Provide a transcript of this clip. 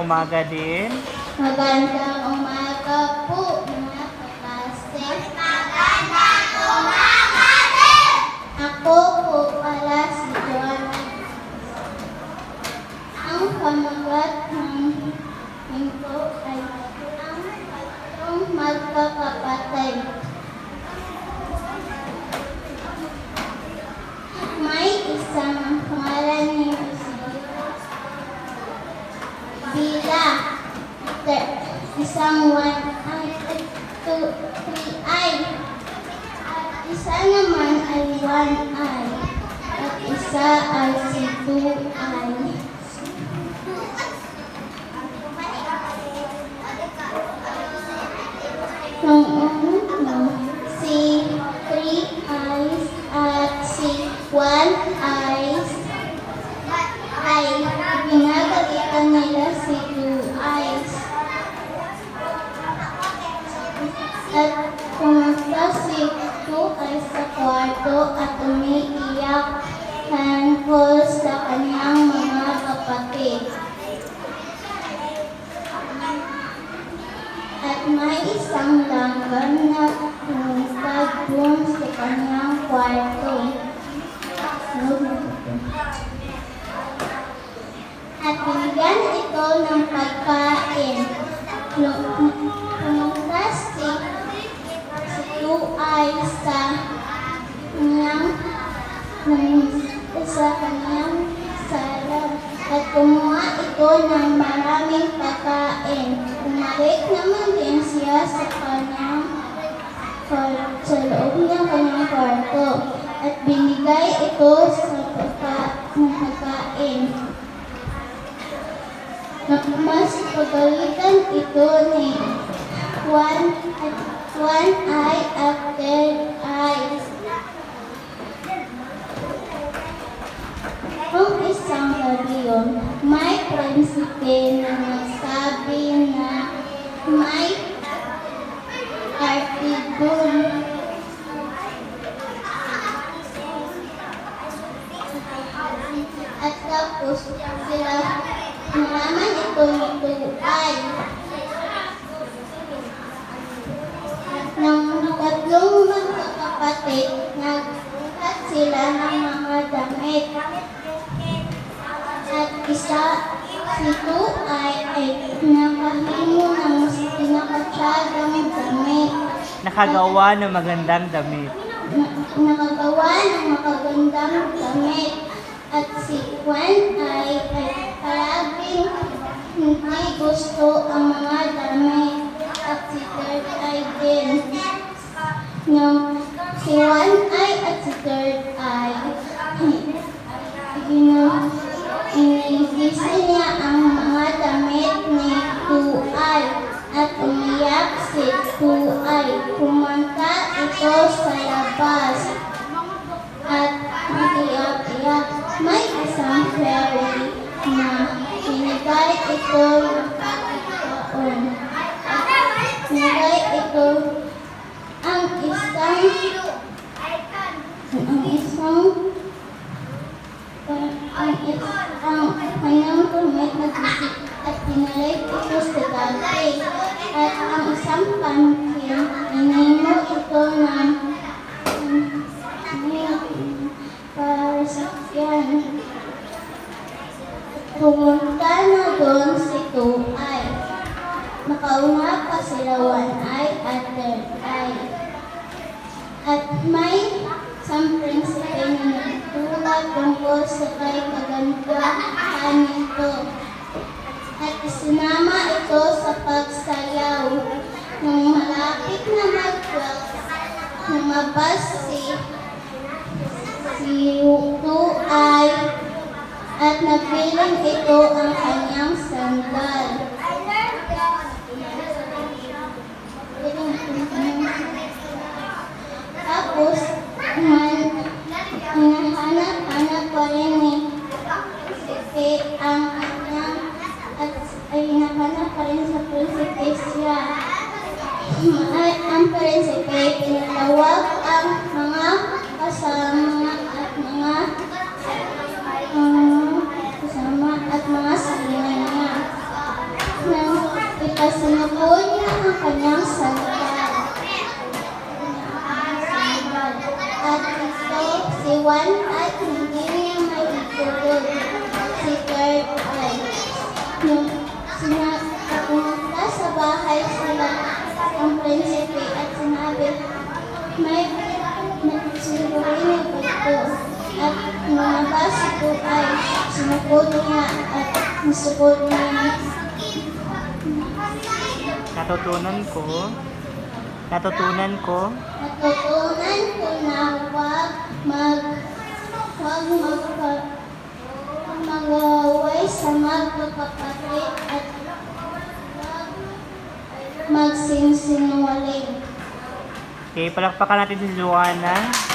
umaga din. Magandang umaga po, mga kaklase. Magandang umaga din! Ako po pala si John. Ang pamagat ng linggo ay ang tatlong magkakapatid. May isang pangalan ni Isidro. Bila. Ter- isang one ay two, three ay. At isa naman ay one ay. At isa ay si two ay. Nung At pumunta si eyes sa kwarto at umiiyak tungkol sa kanyang mga kapatid. At may isang langgam na pumunta dun sa kanyang kwarto. At binigyan ito ng pagkain. Pumunta si, si Luay sa kanyang sa kanyang sala at kumuha ito ng maraming pagkain. Umalik naman din siya sa kanyang sa loob ng kanyang kwarto at binigay ito sa pagka, pagkain. Mas pagalitan ito ni one, one eye after eyes. Kung isang gabi yun, may prinsipe na nagsabi na may party dun. At tapos sila nalaman ito ni Tuay. Nang tatlong magkakapatid, nagkat sila ng mga damit. At isa, si Tuay ay nakahimo ng pinakatsagang damit. Nakagawa ng magandang damit. na- nakagawa ng makagandang damit at si Juan ay, ay palaging hindi gusto ang mga damit at si Third ay din. Nung si Juan ay at si Third ay gina- inigisi niya ang mga damit ni Tuay at umiyak si Tuay. Kumanta ito sa labas at nag-iyak-iyak. May isang fairy na binigay ito ng pagkakaon. At binigay ito ang isang ang isang ang isang kanyang kumit na bisik at sa dati. At ang isang pumpkin, inimo ito ng para sa yan. Pumunta na doon si Tuay. Nakauna pa sila eye at third. At may isang prinsipe na nagtulad tungkol sa kay kagandahan nito. Isinama ito sa pagsayaw. Nung malapit na mag-12, lumabas si si Tuay at napiling ito ang kanyang sandal. Tapos, hinahanap-hanap pa rin ni Prinsipe ang kanyang at ay hinahanap pa rin sa Prinsipe siya. Ang Prinsipe pinatawag ang mga kasama at mga um, kasama at mga sinina niya. sinubod niya ang kanyang may nagsinurin ito. At lumabas ito ay sinukod niya at nasukod niya Natutunan ko. Natutunan ko. Natutunan ko na huwag mag huwag magpa mag-away sa magkakapatid at huwag magsinsinungaling. Okay, palakpakan natin si Joanna.